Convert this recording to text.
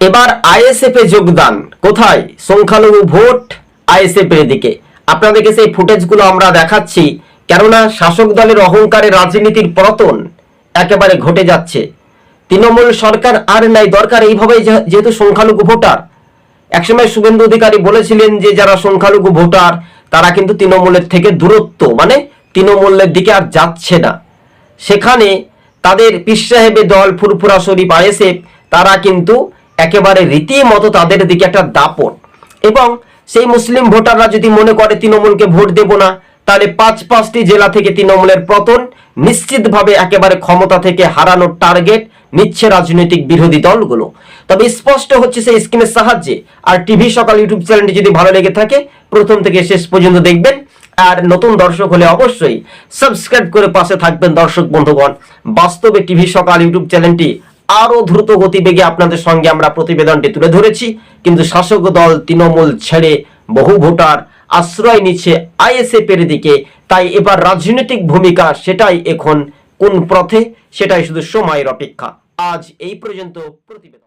এবার আইএসএফ এ যোগদান। কোথায়? সংখ্যালঘু ভোট আইএসএফ এর দিকে। আপনাদেরকে সেই ফুটেজগুলো আমরা দেখাচ্ছি। কেননা শাসক দলের অহংকারে রাজনীতির পতন একেবারে ঘটে যাচ্ছে। তৃণমূল সরকার আর নাই, দরকার এইভাবে যে- যেহেতু সংখ্যালঘু ভোটার। একসময় শুভেন্দু অধিকারী বলেছিলেন যে, যারা সংখ্যালঘু ভোটার, তারা কিন্তু তৃণমূলের থেকে দূরত্ব মানে তৃণমূলের দিকে আর যাচ্ছে না। সেখানে তাদের পীর সাহেবের দল, ফুরফুরা শরীফ আইএসএফ, তারা কিন্তু একেবারে রীতিমতো তাদের দিকে একটা দাপট। এবং সেই মুসলিম ভোটাররা যদি মনে করে তৃণমূলকে ভোট দেব না, তাহলে পাঁচ পাঁচটি জেলা থেকে তৃণমূলের পতন নিশ্চিতভাবে একেবারে ক্ষমতা থেকে হারানোর টার্গেট নিচ্ছে রাজনৈতিক বিরোধী দলগুলো। তবে স্পষ্ট হচ্ছে সেই স্কিমের সাহায্যে। আর টিভি সকাল ইউটিউব চ্যানেলটি যদি ভালো লেগে থাকে, প্রথম থেকে শেষ পর্যন্ত দেখবেন। আর নতুন দর্শক হলে অবশ্যই সাবস্ক্রাইব করে পাশে থাকবেন দর্শক বন্ধুগণ। বাস্তবে টিভি সকাল ইউটিউব চ্যানেলটি আরও দ্রুত গতিবেগে আপনাদের সঙ্গে আমরা প্রতিবেদনটি তুলে ধরেছি। কিন্তু শাসক দল তৃণমূল ছেড়ে বহু ভোটার আশ্রয় নিচ্ছে আইএসএফ এর দিকে। তাই এবার রাজনৈতিক ভূমিকা সেটাই এখন কোন পথে, সেটাই শুধু সময়ের অপেক্ষা। আজ এই পর্যন্ত প্রতিবেদন।